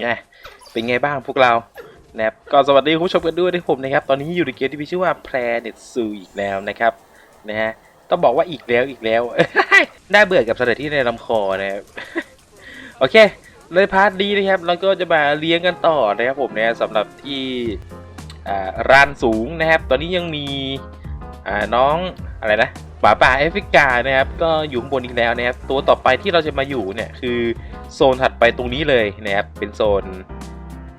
ไงเป็นไงบ้างพวกเรานะครับก็สวัสดีคุณผู้ชมกันด้วยที่ผมนะครับตอนนี้อยู่ในเกมที่มีชื่อว่า Planet Zoo อีกแล้วนะครับนะฮะต้องบอกว่าอีกแล้วอีกแล้วน่าเบื่อกับสถานที่ในลำคอนะครับโอเคในพาร์ทนี้นะครับเราก็จะมาเลี้ยงกันต่อนะครับผมนะสำหรับที่อ่ารานสูงนะครับ ตอนนี้ยังมีน้องอะไรนะหมาป่าแอฟริกานะครับก็อยู่บนอีกแล้วนะครับตัวต่อไปที่เราจะมาอยู่เนี่ยคือ โซนถัดไปตรงนี้เลยนะครับเป็นโซน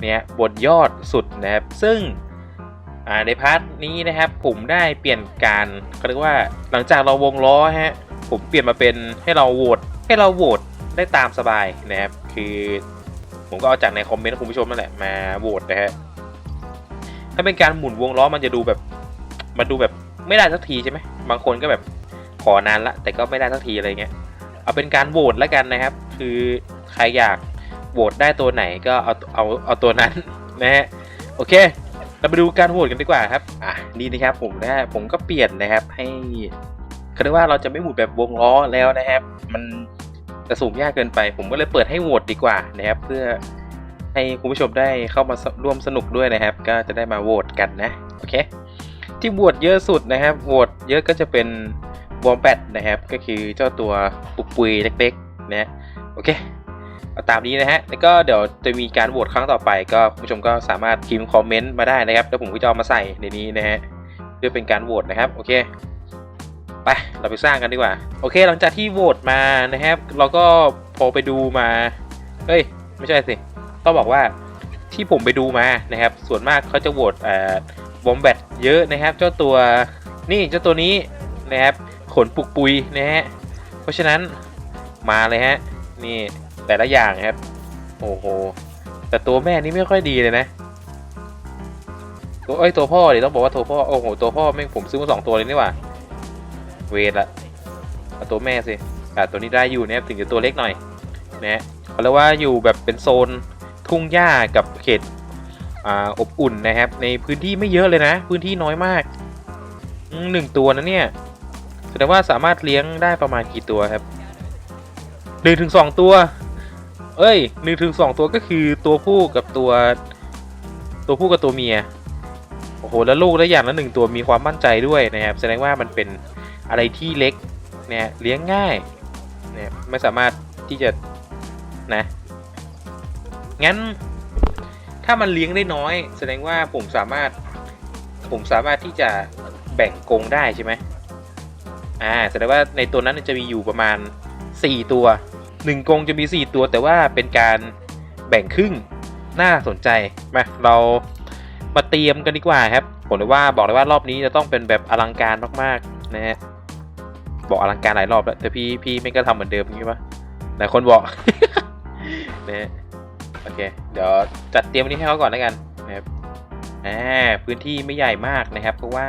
เนี่ยบนยอดสุดนะครับซึ่งในพาร์ทนี้นะครับผมได้เปลี่ยนการเขาเรียกว่าหลังจากเราวงล้อฮะผมเปลี่ยนมาเป็นให้เราโหวตให้เราโหวตได้ตามสบายนะครับคือผมก็เอาจากในคอมเมนต์ของคุณผู้ชมนั่นแหละมาโหวตนะฮะถ้าเป็นการหมุนวงล้อมันจะดูแบบมันดูแบบไม่ได้สักทีใช่ไหมบางคนก็แบบขอนานละแต่ก็ไม่ได้สักทีอะไรเงี้ยเอาเป็นการโหวตแล้วกันนะครับ คือ ใครอยากโหวตได้ตัวไหนก็เอาเอาเอาตัวนั้นนะฮะโอเค เราไปดูการโหวตกันดีกว่าครับอะนี่นะครับผมนะฮะผมก็เปลี่ยนนะครับให้เขาเรียกว่าเราจะไม่หมุนแบบวงล้อแล้วนะครับ มันจะสูงยากเกินไป ผมก็เลยเปิดให้โหวตดีกว่านะครับ เพื่อให้คุณผู้ชมได้เข้ามาร่วมสนุกด้วยนะครับ ก็จะได้มาโหวตกันนะโอเค ที่โหวตเยอะสุดนะครับโหวตเยอะก็จะเป็นวอมแปดนะครับ ก็คือเจ้าตัวปุกปุยเล็กๆนะโอเค ตามนี้นะฮะ แล้วก็เดี๋ยวจะมีการโหวตครั้งต่อไป ก็คุณผู้ชมก็สามารถพิมพ์คอมเมนต์มาได้นะครับ แล้วผมก็จะเอามาใส่ในนี้นะฮะ เพื่อเป็นการโหวตนะครับ โอเค ไป เราไปสร้างกันดีกว่า โอเค หลังจากที่โหวตมานะครับ เราก็พอไปดูมา เฮ้ย ไม่ใช่สิ ต้องบอกว่าที่ผมไปดูมานะครับ ส่วนมากเขาจะโหวตอ่าบอมแบตเยอะนะครับ เจ้าตัวนี่เจ้าตัวนี้นะครับ ขนปุกปุยนะฮะ เพราะฉะนั้นมาเลยฮะ นี่ แต่ละอย่างครับ โอ้โห แต่ตัวแม่นี่ไม่ค่อยดีเลยนะ ตัวเอ้ยตัวพ่อเดิต้องบอกว่าตัวพ่อ โอ้โห ตัวพ่อแม่งผมซื้อมาสองตัวเลยนี่หว่า เวทละเอาตัวแม่สิอะตัวนี้ได้อยู่นะครับถึงจะตัวเล็กหน่อยนะเขาเรียกว่าอยู่แบบเป็นโซนทุ่งหญ้ากับเขตอ่าอบอุ่นนะครับ ในพื้นที่ไม่เยอะเลยนะ พื้นที่น้อยมากหนึ่งตัวนะเนี่ยแสดงว่าสามารถเลี้ยงได้ประมาณกี่ตัวครับหนึ่งถึงสองตัว เอ้ยหนึ่งถึงสองตัวก็คือตัวผู้กับตัว ตัวผู้กับตัวเมีย โอ้โห แล้วลูกได้อย่างละหนึ่งตัวมีความมั่นใจด้วยนะครับ แสดงว่ามันเป็นอะไรที่เล็กเนี่ยเลี้ยงง่ายเนี่ยไม่สามารถที่จะนะ งั้น ถ้ามันเลี้ยงได้น้อย แสดงว่าผมสามารถ ผมสามารถที่จะแบ่งกรงได้ใช่ไหมอ่า แสดงว่าในตัวนั้นจะมีอยู่ประมาณ 4 ตัว 1กรงจะมี 4 ตัวแต่ว่าเป็นการแบ่งครึ่งน่าสนใจมาเรามาเตรียมกันดีกว่าครับผมเลยว่าบอกเลยว่ารอบนี้จะต้องเป็นแบบอลังการมากๆนะฮะบอกอลังการหลายรอบแล้วแต่พี่พี่ไม่ก็ทำเหมือนเดิมงี้ปะหลายคนบอกนะโอเค เดี๋ยวจัดเตรียมอันนี้ให้เขาก่อนแล้วกันนะครับอ่าพื้นที่ไม่ใหญ่มากนะครับ เพราะว่า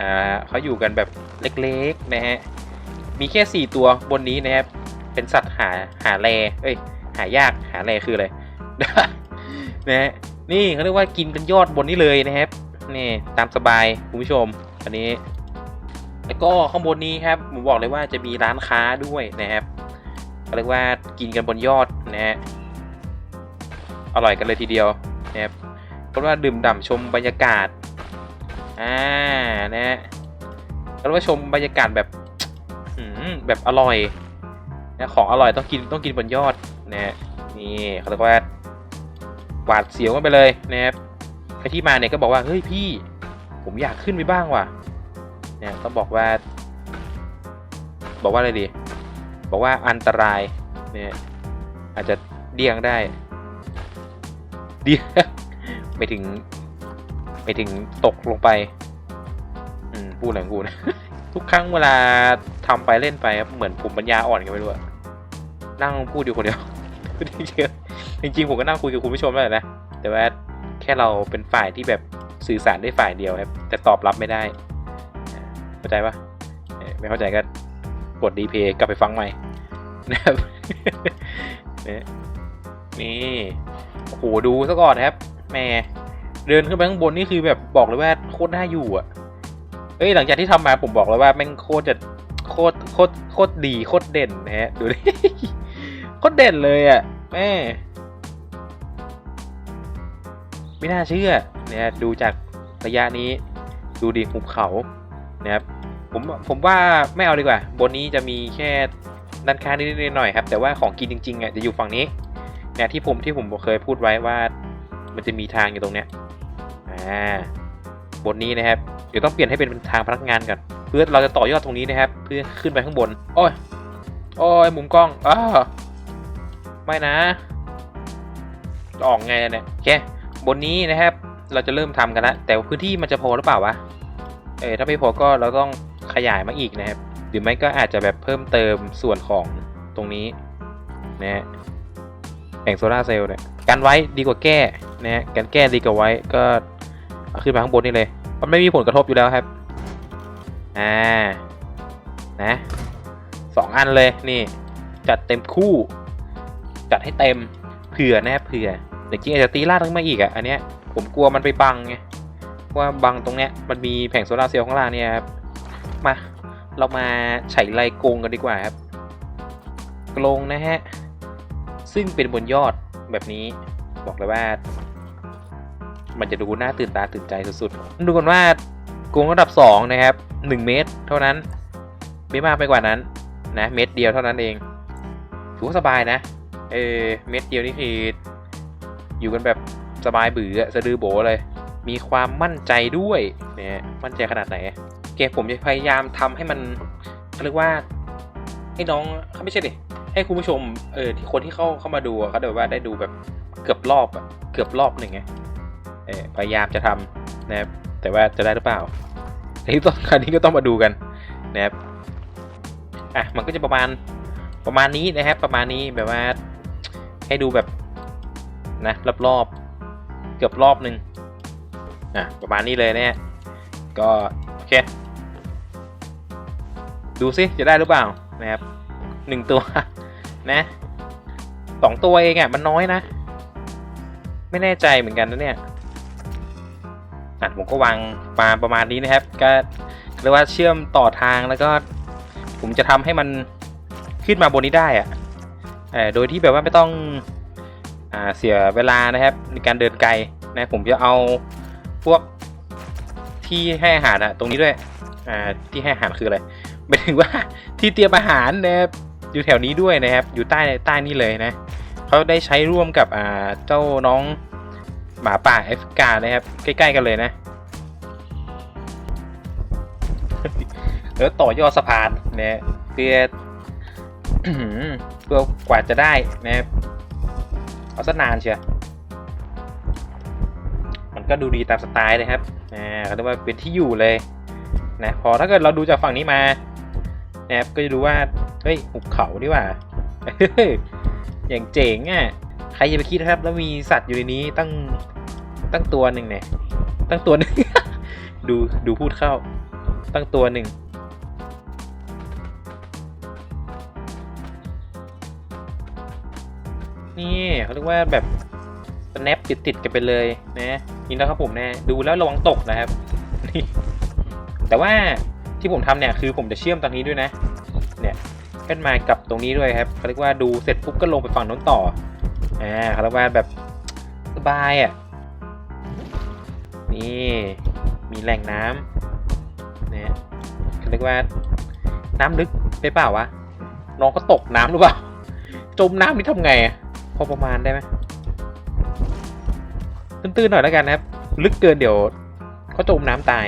อ่าเขาอยู่กันแบบเล็กๆนะฮะมีแค่ 4 ตัวบนนี้นะครับ เป็นสัตว์หาหาแรเอ้ยหายากหาแรคืออะไรนะฮะนี่เขาเรียกว่ากินกันยอดบนนี้เลยนะครับนี่ตามสบายคุณผู้ชมอันนี้ แล้วก็ข้างบนนี้ครับผมบอกเลยว่าจะมีร้านค้าด้วยนะครับเขาเรียกว่ากินกันบนยอดนะฮะอร่อยกันเลยทีเดียวนะครับเพราว่าดื่มด่ำชมบรรยากาศอ่านะฮะเพราว่าชมบรรยากาศแบบอืมแบบอร่อย นะของอร่อยต้องกินต้องกินบนยอดนะนี่เขาเรียกว่าหวาดเสียวกันไปเลยนะครับใครที่มาเนี่ยก็บอกว่าเฮ้ยพี่ผมอยากขึ้นไปบ้างว่ะเนี่ยต้องบอกว่า บอกว่าอะไรดี บอกว่าอันตรายเนี่ยอาจจะเดี่ยงได้เดี่ยงไม่ถึงไม่ถึงตกลงไป อืมพูดอะไรกูนะ ทุกครั้งเวลาทำไปเล่นไปครับเหมือนผมปัญญาอ่อนกันไม่รู้อะนั่งพูดอยู่คนเดียวจริงๆจริงผมก็นั่งคุยกับคุณผู้ชมแล้วแหละนะแต่ว่าแค่เราเป็นฝ่ายที่แบบสื่อสารได้ฝ่ายเดียวครับ แต่ตอบรับไม่ได้ เข้าใจปะไม่เข้าใจก็กดดีเพย์กลับไปฟังใหม่นะครับนี่โอ้โหดูซะก่อนครับแม่เดินขึ้นไปข้างบนนี่คือแบบบอกเลยว่าโคตรน่าอยู่อะ เอ้ยหลังจากที่ทำมาผมบอกเลยว่าแม่งโคตรจะโคตรโคตรโคตรดีโคตรเด่นนะฮะดูดิโคตรเด่นเลยอะแม่ไม่น่าเชื่อเนี่ยดูจากระยะนี้ดูดิหุบเขานะครับผมผมว่าไม่เอาดีกว่า บนนี้จะมีแค่ด้านข้างนิดๆหน่อยครับ แต่ว่าของกินจริงๆอะจะอยู่ฝั่งนี้เนี่ยที่ผมที่ผมเคยพูดไว้ว่า มันจะมีทางอยู่ตรงเนี้ยอ่า บนนี้นะครับ เดี๋ยวต้องเปลี่ยนให้เป็นทางพนักงานก่อนเพื่อเราจะต่อยอดตรงนี้นะครับ เพื่อขึ้นไปข้างบน โอ้ย โอ้ยมุมกล้องอ้าไม่นะจะออกไงเนี่ยโอเคบนนี้นะครับ เราจะเริ่มทำกันแล้วแต่พื้นที่มันจะพอหรือเปล่าวะ เออถ้าไม่พอก็เราต้องขยายมาอีกนะครับ หรือไม่ก็อาจจะแบบเพิ่มเติมส่วนของตรงนี้นะฮะแผงโซลาเซลล์เนี่ยกันไว้ดีกว่าแก้นะฮะกันแก้ดีกว่าไว้ก็ขึ้นมาข้างบนนี่เลย มันไม่มีผลกระทบอยู่แล้วครับ อ่า นะสองอันเลยนี่ จัดเต็มคู่ จัดให้เต็มเผื่อนะครับเผื่อแต่จริงอาจจะตีลาดลงมาอีกอะอันเนี้ยผมกลัวมันไปบังไงว่าบังตรงเนี้ยมันมีแผงโซลาเซลล์ข้างล่างเนี่ยครับมาเรามาไฉไลกงกันดีกว่าครับกรงนะฮะซึ่งเป็นบนยอดแบบนี้บอกเลยว่า มันจะดูน่าตื่นตาตื่นใจสุดๆ ดูกันว่ากรงระดับ 2 นะครับ 1 เมตร เท่านั้นไม่มากไปกว่านั้นนะเมตรเดียวเท่านั้นเองถือว่าสบายนะเออเม็ดเดียวนี่คืออยู่กันแบบสบายบืออสะดือโบเลย มีความมั่นใจด้วยเนี่ยมั่นใจขนาดไหนเกผมจะพยายามทำให้มันเรียกว่าให้น้องเขาไม่ใช่ดิให้คุณผู้ชมเออที่คนที่เข้าเข้ามาดูเขาเดี๋ยวว่าได้ดูแบบเกือบรอบอะเกือบรอบหนึ่งไง พยายามจะทำนะครับ แต่ว่าจะได้หรือเปล่าอันนี้ต้องคราวนี้ก็ต้องมาดูกันนะครับ อะ มันก็จะประมาณประมาณนี้นะครับ ประมาณนี้แบบว่าให้ดูแบบนะรอบๆเกือบรอบหนึ่งอะประมาณนี้เลยเนี่ยก็โอเค ดูสิจะได้หรือเปล่านะครับหนึ่งตัวนะสองตัวเองอะมันน้อยนะ ไม่แน่ใจเหมือนกันนะเนี่ย อะผมก็วางมาประมาณนี้นะครับ ก็เรียกว่าเชื่อมต่อทางแล้วก็ ผมจะทำให้มันขึ้นมาบนนี้ได้อะเออโดยที่แบบว่าไม่ต้องอ่าเสียเวลานะครับในการเดินไกลนะผมจะเอาพวกที่ให้อาหารอะตรงนี้ด้วยอ่าที่ให้อาหารคืออะไรหมายถึงว่าที่เตรียมอาหารนะครับอยู่แถวนี้ด้วยนะครับ อยู่ใต้ใต้นี่เลยนะเขาได้ใช้ร่วมกับอ่าเจ้าน้อง หมาป่าแอฟริกานะครับ ใกล้ ๆ กันเลยนะ แล้วต่อยอดสะพานนะเพื่อเพื่อกว่าจะได้นะครับเอาซะนานเชียวมันก็ดูดีตามสไตล์นะครับอ่าเขาเรียกว่าเป็นที่อยู่เลยนะพอถ้าเกิดเราดูจากฝั่งนี้มานะครับก็จะดูว่า เฮ้ยหุบเขาดีกว่า อย่างเจ๋งอะ ใครจะไปคิดนะครับ แล้วมีสัตว์อยู่ในนี้ตั้งตั้งตัวหนึ่งเนี่ย ตั้งตัวหนึ่ง ดูดูพูดเข้า ตั้งตัวหนึ่งนี่เขาเรียกว่าแบบ snap ติดติดกันไปเลยนะนี่นะครับผมนะดูแล้วระวังตกนะครับนี่แต่ว่าที่ผมทำเนี่ยคือผมจะเชื่อมตรงนี้ด้วยนะ เนี่ยขึ้นมากับตรงนี้ด้วยครับเขาเรียกว่าดูเสร็จปุ๊บก็ลงไปฝั่งน้นต่อ อ่าเขาเรียกว่าแบบสบายอะ นี่ มีแหล่งน้ำเนี่ยเขาเรียกว่าน้ำลึกได้เปล่าวะ น้องก็ตกน้ำหรือเปล่า จมน้ำนี่ทำไงอะพอประมาณได้ไหมตื้นๆหน่อยแล้วกันนะครับ ลึกเกินเดี๋ยวเขาจมน้ำตาย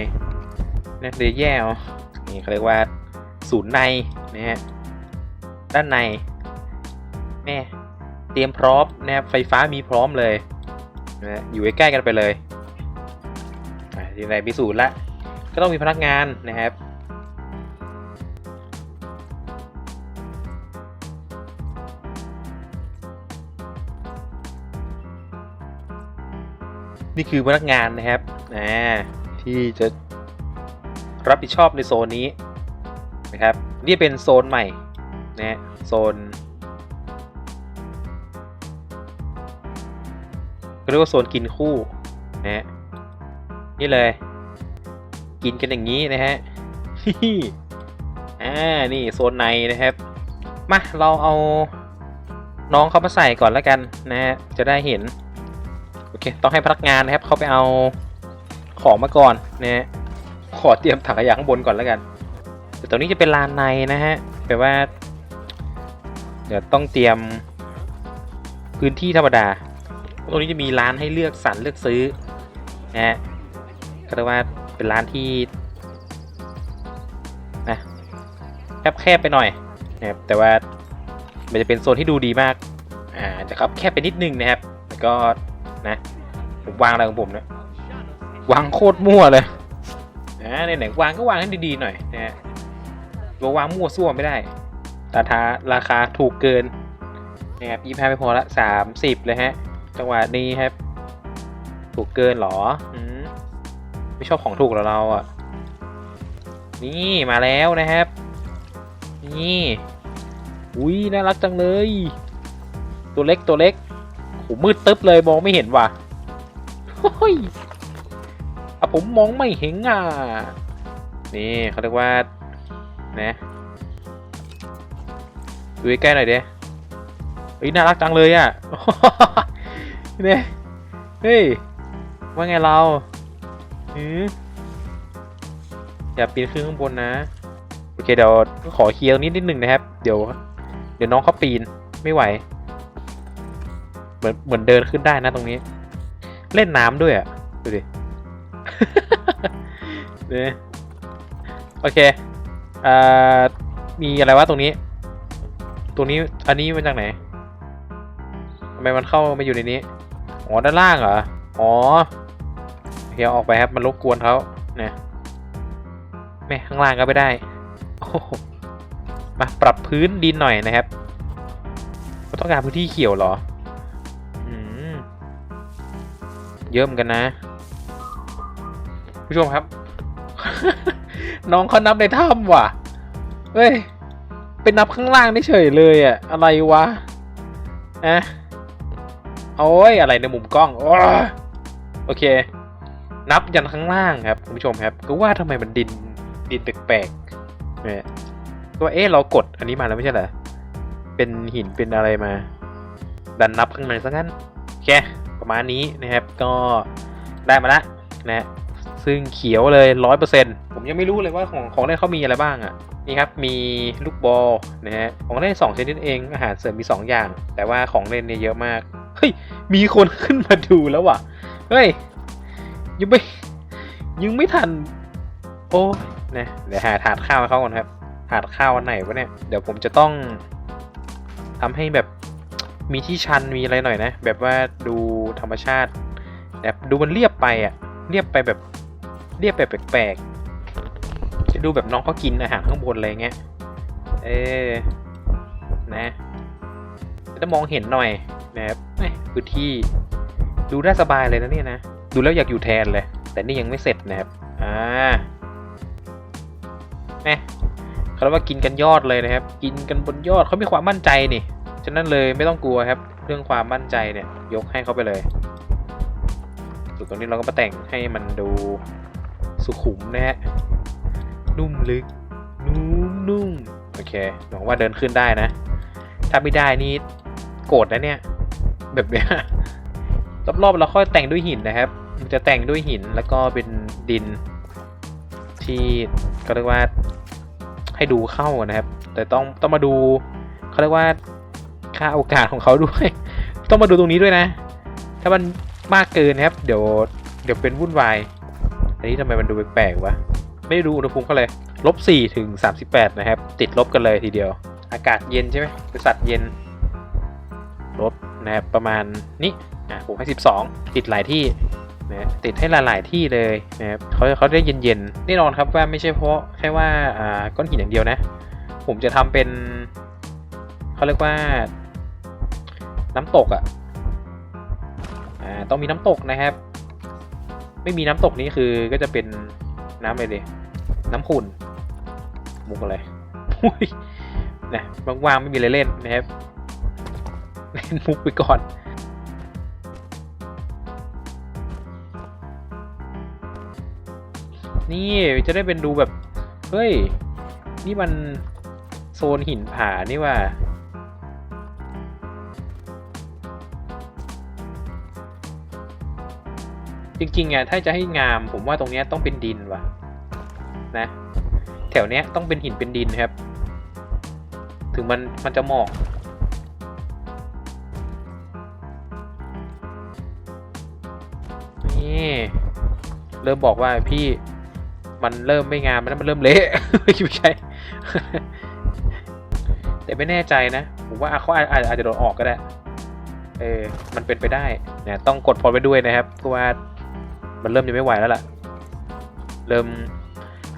นะเดี๋ยวแย่เอานี่เขาเรียกว่าศูนย์ในนะฮะด้านในแม่ เตรียมพร้อมนะครับไฟฟ้ามีพร้อมเลยนะฮะอยู่ใกล้ๆกันไปเลยอะที่ไหนมีศูนย์ละก็ต้องมีพนักงานนะครับนี่คือพนักงานนะครับนะที่จะรับผิดชอบในโซนนี้นะครับ นี่เป็นโซนใหม่นะโซน เรียกว่าโซนกินคู่นะฮะนี่เลย กินกันอย่างนี้นะฮะอ่านี่โซนในนะครับมาเราเอาน้องเขามาใส่ก่อนแล้วกันนะฮะจะได้เห็นโอเคต้องให้พนักงานนะครับเขาไปเอาของมาก่อนนะฮะขอเตรียมถังขยะข้างบนก่อนแล้วกันแต่ตรงนี้จะเป็นลานในนะฮะแปลว่า เดี๋ยวต้องเตรียมพื้นที่ธรรมดา ตรงนี้จะมีร้านให้เลือกสรรเลือกซื้อนะฮะก็เรียกว่าเป็นร้านที่นะแคบๆไปหน่อยนะครับแต่ว่ามันจะเป็นโซนที่ดูดีมากอ่าแต่ครับแคบไปนิดนึงนะครับแล้วก็นะผมวางอะไรของผมเนะวางโคตรมั่วเลยนะไหนๆวางก็วางให้ดีๆหน่อยนะฮะเราวางมั่วซั่วไม่ได้ราคาราคาถูกเกินนะครับยี่ห้าไม่พอละสามสิบเลยฮะ จังหวะนี้ครับ ถูกเกินหรออืมไม่ชอบของถูกหรอเราอะ นี่มาแล้วนะครับ นี่ อุ้ยน่ารักจังเลย ตัวเล็กตัวเล็กโหมืดตึ๊บเลยมองไม่เห็นว่ะโอ้ยอะผมมองไม่เห็นอะ นี่เขาเรียกว่านะดูใกล้หน่อยเด้เฮ้ยน่ารักจังเลยอะ เนี่ยเฮ้ย ว่าไงเราหืออย่าปีนขึ้นข้างบนนะ โอเคเดี๋ยวขอเคลียร์ตรงนี้นิดหนึ่งนะครับ เดี๋ยว เดี๋ยวน้องเขาปีนไม่ไหว เหมือนเหมือนเดินขึ้นได้นะตรงนี้ เล่นน้ำด้วยอะ ดูดิเนี่ยโอเคอ่ามีอะไรวะตรงนี้ ตรงนี้ อันนี้มาจากไหนทำไมมันเข้ามาอยู่ในนี้ อ๋อด้านล่างเหรอ อ๋อเคเอาออกไปครับมันรบกวนเขาเนี่ยแม่ข้างล่างก็ไม่ได้มาปรับพื้นดินหน่อยนะครับเราต้องการพื้นที่เขียวเหรออืมเยอะเหมือนกันนะ ผู้ชมครับ น้องเขานับในถ้ำว่ะเฮ้ยเป็นนับข้างล่างได้เฉยเลยอะอะไรวะอะ โอ้ยอะไรในมุมกล้องโอ้ยโอเค นับยันข้างล่างครับคุณผู้ชมครับ ก็ว่าทำไมมันดินดินแปลกๆเนี่ยก็ว่าเอ๊ะเรากดอันนี้มาแล้วไม่ใช่เหรอเป็นหินเป็นอะไรมา ดันนับข้างในซะงั้นโอเคประมาณนี้นะครับก็ได้มาละนะซึ่งเขียวเลยร้อยเปอร์เซ็นผมยังไม่รู้เลยว่าของของเล่นเขามีอะไรบ้างอะ นี่ครับมีลูกบอลนะฮะของเล่นสองชนิดเองอาหารเสริมมีสองอย่าง แต่ว่าของเล่นเนี่ยเยอะมากเฮ้ยมีคนขึ้นมาดูแล้วว่ะเฮ้ยยังไม่ยังไม่ทัน โอ้ยนะเดี๋ยวหาถาดข้าวให้เขาก่อนครับถาดข้าวอันไหนวะเนี่ยเดี๋ยวผมจะต้องทำให้แบบมีที่ชันมีอะไรหน่อยนะ แบบว่าดูธรรมชาติแบบดูมันเรียบไปอะเรียบไปแบบเรียบแบบแปลกๆ ดูแบบน้องเขากินอาหารข้างบนอะไรเงี้ย เออ นะจะมองเห็นหน่อยนะครับเอ้ยพื้นที่ดูได้สบายเลยนะเนี่ยนะ ดูแล้วอยากอยู่แทนเลย แต่นี่ยังไม่เสร็จนะครับ อ่าแม่เขาเรียกว่ากินกันยอดเลยนะครับ กินกันบนยอดเขามีความมั่นใจนี่ ฉะนั้นเลยไม่ต้องกลัวครับ เรื่องความมั่นใจเนี่ย ยกให้เขาไปเลยส่วนตรงนี้เราก็มาแต่งให้มันดูสุขุมนะฮะ นุ่มลึก นุ่มนุ่มโอเคหวังว่าเดินขึ้นได้นะ ถ้าไม่ได้นี่โกรธนะเนี่ย แบบเนี้ยรอบๆเราค่อยแต่งด้วยหินนะครับมันจะแต่งด้วยหินแล้วก็เป็นดิน ที่ก็เรียกว่าให้ดูเข้านะครับ แต่ต้องต้องมาดูเขาเรียกว่าค่าโอกาสของเขาด้วย ต้องมาดูตรงนี้ด้วยนะ ถ้ามันมากเกินนะครับ เดี๋ยวเดี๋ยวเป็นวุ่นวาย อันนี้ทำไมมันดูแปลกๆวะ ไม่ได้ดูอุณหภูมิเขาเลยลบสี่ถึงสามสิบแปดนะครับ ติดลบกันเลยทีเดียว อากาศเย็นใช่ไหมเป็นสัตว์เย็นลบนะครับประมาณนี้อะผมให้สิบสองติดหลายที่นะติดให้หลายๆที่เลยนะครับเขาเขาได้เย็นๆแน่นอนครับว่าไม่ใช่เพราะแค่ว่าอ่าก้อนหินอย่างเดียวนะ ผมจะทำเป็นเขาเรียกว่า น้ำตกอะอ่าต้องมีน้ำตกนะครับ ไม่มีน้ำตกนี้คือก็จะเป็น น้ำอะไรดีน้ำขุ่นมุกอะไรนะว่างๆไม่มีอะไรเล่นนะครับเล่นมุกไปก่อนนี่จะได้เป็นดูแบบ เฮ้ย นี่มันโซนหินผานี่ว่า จริงๆอะถ้าจะให้งามผมว่าตรงเนี้ยต้องเป็นดินว่ะนะ แถวเนี้ยต้องเป็นหินเป็นดินครับ ถึงมันมันจะเหมาะนี่เริ่มบอกว่าพี่มันเริ่มไม่งามแล้วมันเริ่มเละไม่ใช่แต่ไม่แน่ใจนะ ผมว่าเขาอาจจอาจจะโดนออกก็ได้ เออ มันเป็นไปได้เนี่ยต้องกดพอไปด้วยนะครับเพราะว่า มันเริ่มจะไม่ไหวแล้วล่ะ เริ่ม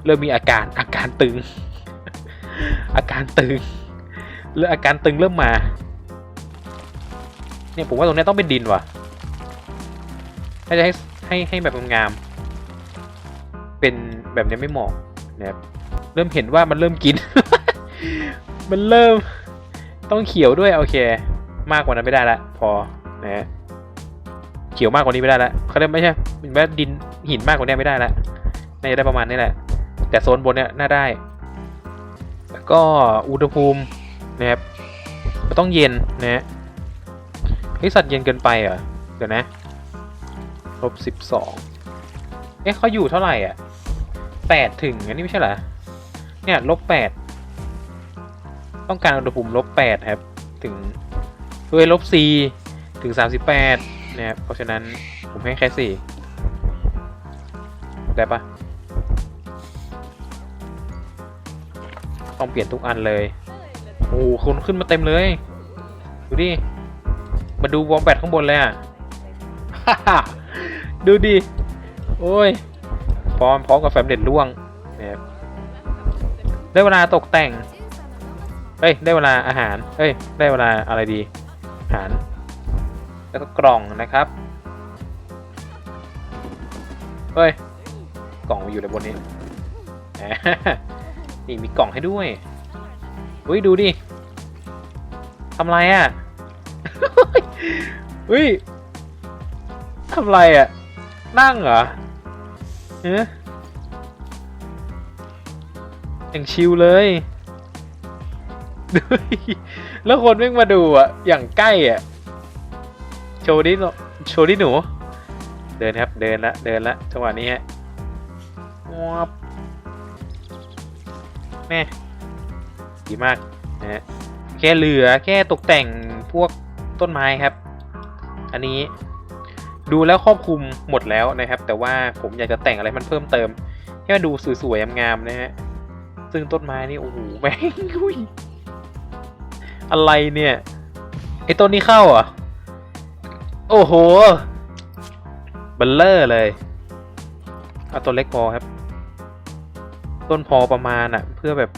เริ่มมีอาการอาการตึง อาการตึงเริ่มอาการตึงเริ่มมา เนี่ยผมว่าตรงนี้ต้องเป็นดินว่ะถ้าจะให้ให้ให้แบบงามๆเป็นแบบนี้ไม่เหมาะนะครับเริ่มเห็นว่ามันเริ่มกิน มันเริ่มต้องเขียวด้วยโอเค มากกว่านั้นไม่ได้ละพอนะฮะ ขียวมากกว่านี้ไม่ได้และเขาเรียกไม่ใช่เป็นแบบดินหินมากกว่านี้ไม่ได้และน่าจะได้ประมาณนี้แหละ แต่โซนบนเนี่ยน่าได้ แล้วก็อุณหภูมินะครับมันต้องเย็นนะฮะเฮ้ยสัตว์เย็นเกินไปเหรอเดี๋ยวนะลบสิบสองเอ๊ะเขาอยู่เท่าไหร่อะแปดถึงอันนี้ไม่ใช่เหรอเนี่ยลบแปดต้องการอุณหภูมิลบแปดครับ ถึงด้ยลบสี่ถึงสามสิบแปด นะครับเพราะฉะนั้นผมให้แค่สี่ได้ปะต้องเปลี่ยนทุกอันเลย โอ้โหคนขึ้นมาเต็มเลย ดูดิ มาดูวอมแบตข้างบนเลยอะ ดูดิ โอ้ย พร้อมพร้อมกับแฟมเด็ดล่วงเนะครับได้เวลาตกแต่ง เอ้ย ได้เวลาอาหาร เอ้ย ได้เวลาอะไรดี อาหาร แล้วก็กล่องนะครับ เฮ้ย กล่องอยู่ในบนนี้นี่มีกล่องให้ด้วยเฮ้ยดูดิทำไรอะเฮ้ยทำไรอะ นั่งเหรอเฮ้ยอย่างชิลเลยแล้วคนแม่งมาดูอะ อย่างใกล้อะ โชว์ดิโชว์ดิหนู เดินครับ เดินละเดินละจังหวะนี้ฮะวับแม่ดีมากนะฮะแค่เหลือแค่ตกแต่งพวกต้นไม้ครับ อันนี้ดูแล้วครอบคลุมหมดแล้วนะครับ แต่ว่าผมอยากจะแต่งอะไรมันเพิ่มเติม ให้มันดูสวยๆงามๆนะฮะซึ่งต้นไม้นี่โอ้โหแม่งอุ้ยอะไรเนี่ยไอ้ต้นนี้เข้าอะ โอ้โหเบลเลอร์เลยเอาตัวเล็กพอครับ ต้นพอประมาณอะเพื่อแบบ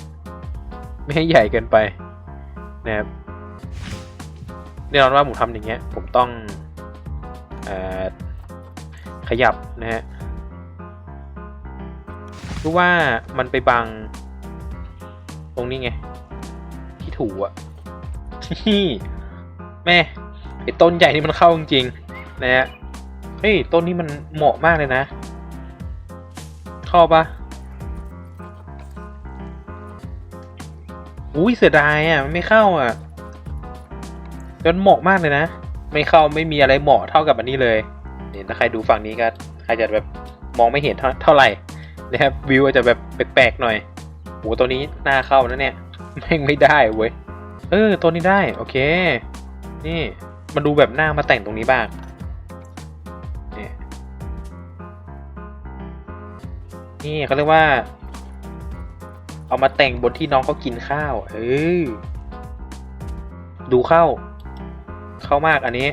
ไม่ให้ใหญ่เกินไปนะครับแน่นอนว่าผมทำอย่างเงี้ย ผมต้องออขยับนะฮะรู้ว่ามันไปบัง ตรงนี้ไง ที่ถูอะแม่ ไอ้ต้นใหญ่นี่มันเข้าจริงๆนะฮะเฮ้ยต้นนี้มันเหมาะมากเลยนะเข้าปะอุ้ยเสียดายอะมันไม่เข้าอะจนเหมาะมากเลยนะ ไม่เข้าไม่มีอะไรเหมาะเท่ากับอันนี้เลยเนี่ยถ้าใครดูฝั่งนี้ก็ใครจะแบบมองไม่เห็นเท่าเท่าไหร่นะครับวิวอาจจะแบบแปลกๆหน่อยโหตัวนี้น้าเข้านะเนี่ยแม่งไม่ได้เว้ยเออตัวนี้ได้ โอเค นี่ มาดูแบบหน้ามาแต่งตรงนี้บ้างนี่เขาเรียกว่า เอามาแต่งบนที่น้องเขากินข้าว เออ ดูเข้า เข้ามากอันนี้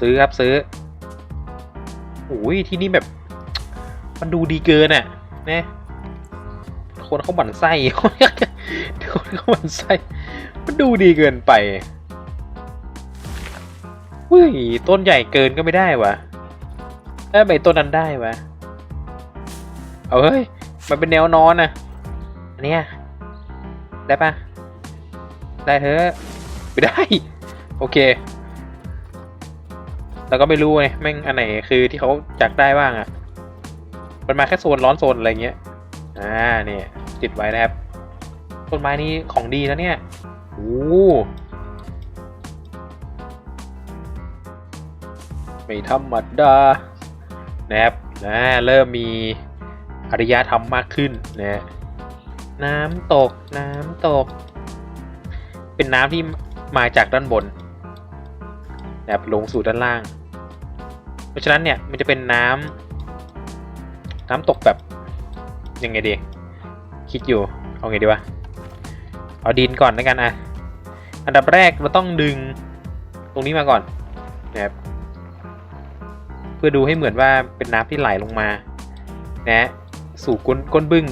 ซื้อครับซื้อโอ้ยที่นี่แบบ มันดูดีเกินอะนะคนเขาหมั่นไส้คนเขาหมั่นไส้ มันดูดีเกินไป เฮ้ยต้นใหญ่เกินก็ไม่ได้วะถ้าใบต้นนั้นได้วะเอาเฮ้ย มันเป็นแนวนอนนะอันเนี้ยได้ปะได้เถอะไม่ได้ โอเคแล้วก็ไม่รู้ไงแม่งอันไหนคือที่เขาจักได้บ้างอะ่ะ มันมาแค่โซนร้อนโซนอะไรเงี้ย อ่าเนี่ยติดไว้นะครับ ต้นไม้นี้ของดีนะเนี่ย โอ้ ไม่ธรรมดานะครับนะเริ่มมีอารยธรรมมากขึ้นนะน้ำตกน้ำตก เป็นน้ำที่มาจากด้านบนนะครับลงสู่ด้านล่าง เพราะฉะนั้นเนี่ยมันจะเป็นน้ำน้ำตกแบบยังไงดี คิดอยู่เอาไงดีวะเอาดินก่อนแล้วกันอะอันดับแรกเราต้องดึงตรงนี้มาก่อนนะครับ เพื่อดูให้เหมือนว่าเป็นน้ำที่ไหลลงมานะสู่ก้นก้นบึ้ง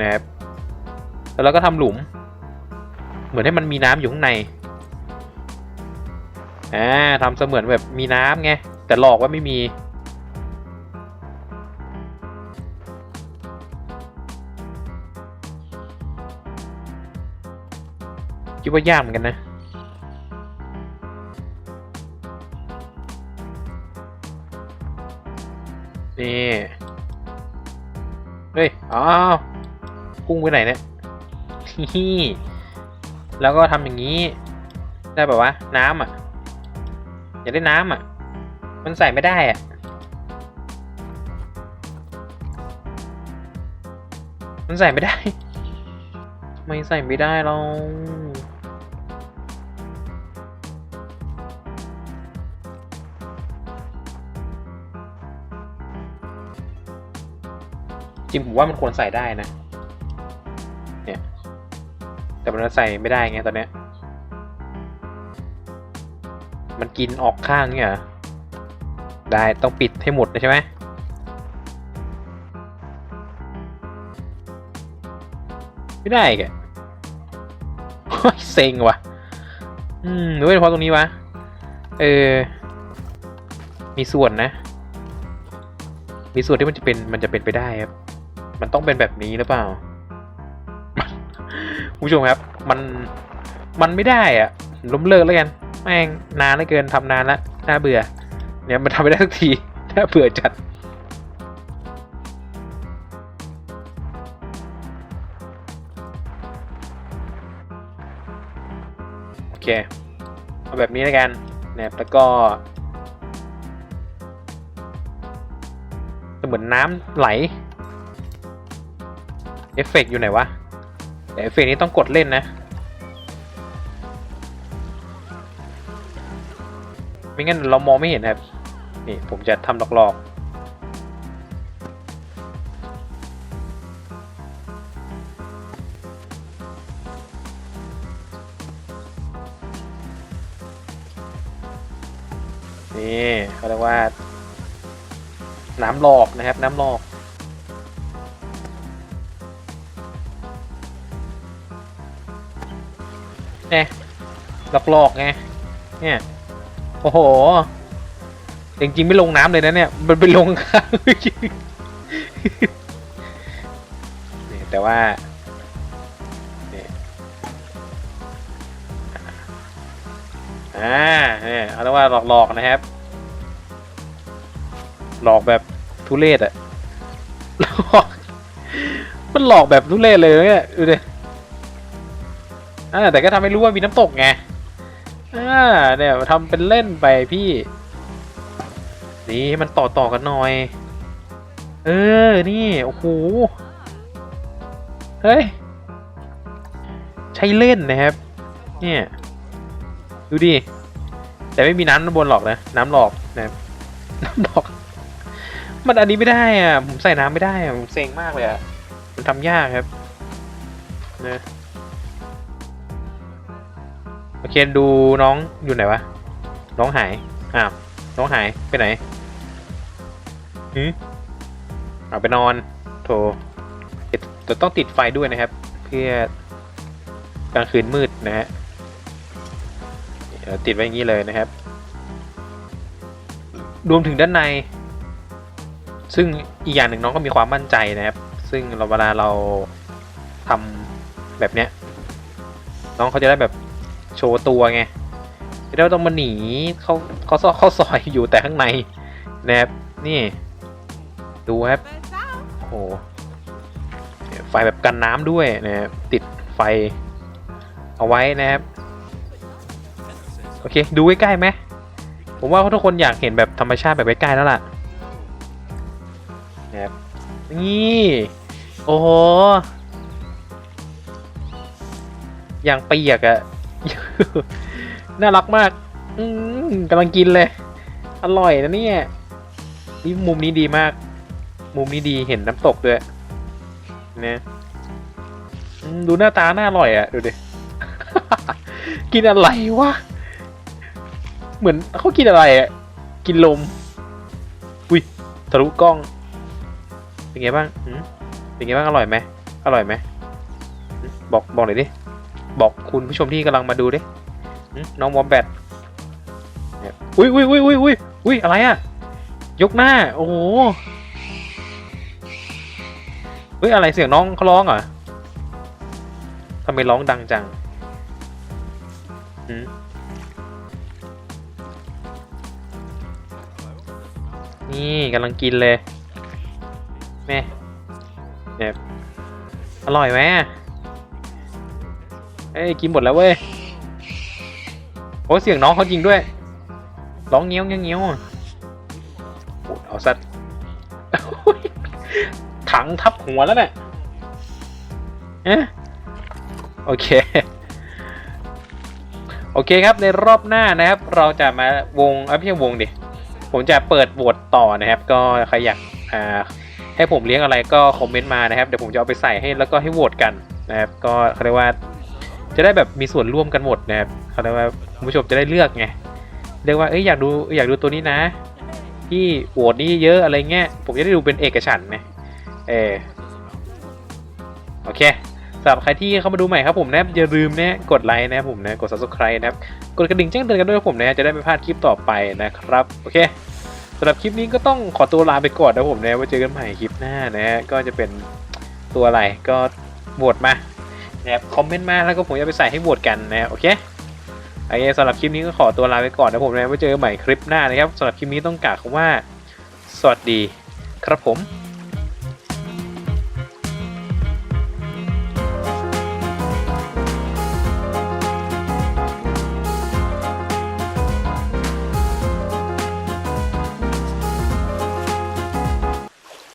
นะครับแล้วเราก็ทำหลุม เหมือนให้มันมีน้ำอยู่ข้างในอ่าทำเสมือนแบบมีน้ำไงแต่หลอกว่าไม่มีคิดว่ายากเหมือนกันนะ นี่เฮ้ยอ๋อพุ่งไปไหนเนี่ยฮิแล้วก็ทำอย่างนี้ ได้แบบว่าน้ำอะ อยากได้น้ำอะ มันใส่ไม่ได้อะ มันใส่ไม่ได้ ไม่ใส่ไม่ได้เรา ริงผมว่ามันควรใส่ได้นะ เนี่ย แต่มันใส่ไม่ได้ไงตอนเนี้ย มันกินออกข้างเนี่ยได้ต้องปิดให้หมดใช่ไหมไม่ได้แกโอ้ยเซ็งว่ะ อืมหรือว่าเป็นเพราะตรงนี้วะ เออ มีส่วนนะ มีส่วนที่มันจะเป็น มันจะเป็นไปได้ครับ มันต้องเป็นแบบนี้หรือเปล่าคุณผู้ชมครับ มันมันไม่ได้อะผมล้มเลิกแล้วกันแม่งนานเหลือเกินทำนานละน่าเบื่อ เนี่ยมันทำไม่ได้สักทีน่าเบื่อจัดโอเคเอาแบบนี้แล้วกันนะครับแล้วก็เหมือนน้ำไหล เอฟเฟกต์อยู่ไหนวะเอฟเฟกต์นี้ต้องกดเล่นนะ ไม่งั้นเรามองไม่เห็นครับ นี่ผมจะทำหลอกๆ หลอกๆไงเนี่ยโอ้โหจริงๆไม่ลงน้ำเลยนะเนี่ยมันไปลงข้างแต่ว่าอ่าเนี่ยเอาเป็นว่าหลอกๆนะครับ หลอกแบบทุเรศอะหลอกมันหลอกแบบทุเรศเลยเนี่ยดูดิอ่าแต่ก็ทำให้รู้ว่ามีน้ำตกไง อ่าเนี่ยทำเป็นเล่นไปพี่ นี่ให้มันต่อต่อกันหน่อย เออ นี่ โอ้โห เฮ้ย ใช้เล่นนะครับ เนี่ย ดูดิ แต่ไม่มีน้ำบนหรอกนะ น้ำหลอกนะครับน้ำหลอก มันอันนี้ไม่ได้อะ ผมใส่น้ำไม่ได้อะผมเซ็งมากเลยอะ มันทำยากครับนะโอเคดูน้องอยู่ไหนวะ น้องหาย อ้าว น้องหายไปไหนหืมเอาไปนอน โถจะต้องติดไฟด้วยนะครับ เพื่อกลางคืนมืดนะฮะติดไว้อย่างนี้เลยนะครับ รวมถึงด้านใน ซึ่งอีกอย่างหนึ่งน้องก็มีความมั่นใจนะครับ ซึ่งเราเวลาเราทำแบบเนี้ย น้องเขาจะได้แบบ โชว์ตัวไงจะได้ไม่ต้องมาหนีเขาเขาซอกเขาซอยอยู่แต่ข้างในนะครับนี่ ดูครับโอ้หไฟแบบกันน้ำด้วยนะครับติดไฟเอาไว้นะครับโอเค ดูใกล้ๆไหมผมว่าทุกคนอยากเห็นแบบธรรมชาติแบบใกล้ๆแล้วล่ะนะครับนี่ โอ้โหอย่างเปียกอะ น่ารักมาก อืกำลังกินเลย อร่อยนะเนี่ย นี่มุมนี้ดีมาก มุมนี้ดีเห็นน้ำตกด้วยนะดูหน้าตาน่าอร่อยอะดูดิ กินอะไรวะ เหมือนเขากินอะไรอะกินลม อุ้ยทะลุกล้อง เป็นไงบ้างเป็นไงบ้างอร่อยไหมอร่อยไหมบอกบอกหน่อยดิ บอกคุณผู้ชมที่กำลังมาดูดิน้องวอมแบทเนี่ยอุ้ยอุ้ยอุ้ยอุ้ยอุ้ยอุ้ยอะไรอะยกหน้า โอ้โหเฮ้ยอะไรเสียงน้องเขาร้องเหรอทำไมร้องดังจังนี่กำลังกินเลยแม่เนี่ยอร่อยไหม เอ้ยกินหมดแล้วเว้ยโอ้เสียงน้องเขาจริงด้วย ร้องเงี้ยวเงี้ยวเงี้ยวอะโอ้เอาสัตว์ถังทับหัวแล้วเนี่ยเอ๊ะโอเค โอเคครับในรอบหน้านะครับ เราจะมาวงเอ้ยไม่ใช่วงดิ ผมจะเปิดโหวตต่อนะครับ ก็ใครอยากอ่าให้ผมเลี้ยงอะไรก็คอมเมนต์มานะครับ เดี๋ยวผมจะเอาไปใส่ให้แล้วก็ให้โหวตกันนะครับ ก็เขาเรียกว่า จะได้แบบมีส่วนร่วมกันหมดนะครับเขาเรียกว่าคุณผู้ชมจะได้เลือกไงเรียกว่าเอ้ยอยากดูอยากดูตัวนี้นะที่โหวตนี้เยอะอะไรเงี้ยผมจะได้ดูเป็นเอกฉันท์ไงเออโอเคสำหรับใครที่เข้ามาดูใหม่ครับผมนะอย่าลืมนะกดไลค์นะผมนะกด subscribe นะครับกดกระดิ่งแจ้งเตือนกันด้วยนะผมนะจะได้ไม่พลาดคลิปต่อไปนะครับโอเคสำหรับคลิปนี้ก็ต้องขอตัวลาไปก่อนนะผมนะไว้เจอกันใหม่คลิปหน้านะฮะก็จะเป็นตัวอะไรก็โหวตมา นะครับคอมเมนต์มาแล้วก็ผมจะไปใส่ให้โหวตกันนะโอเคโอเคสำหรับคลิปนี้ก็ขอตัวลาไปก่อนนะผมนะไว้เจอกันใหม่คลิปหน้านะครับสำหรับคลิปนี้ต้องกล่าวคำว่า สวัสดีครับผม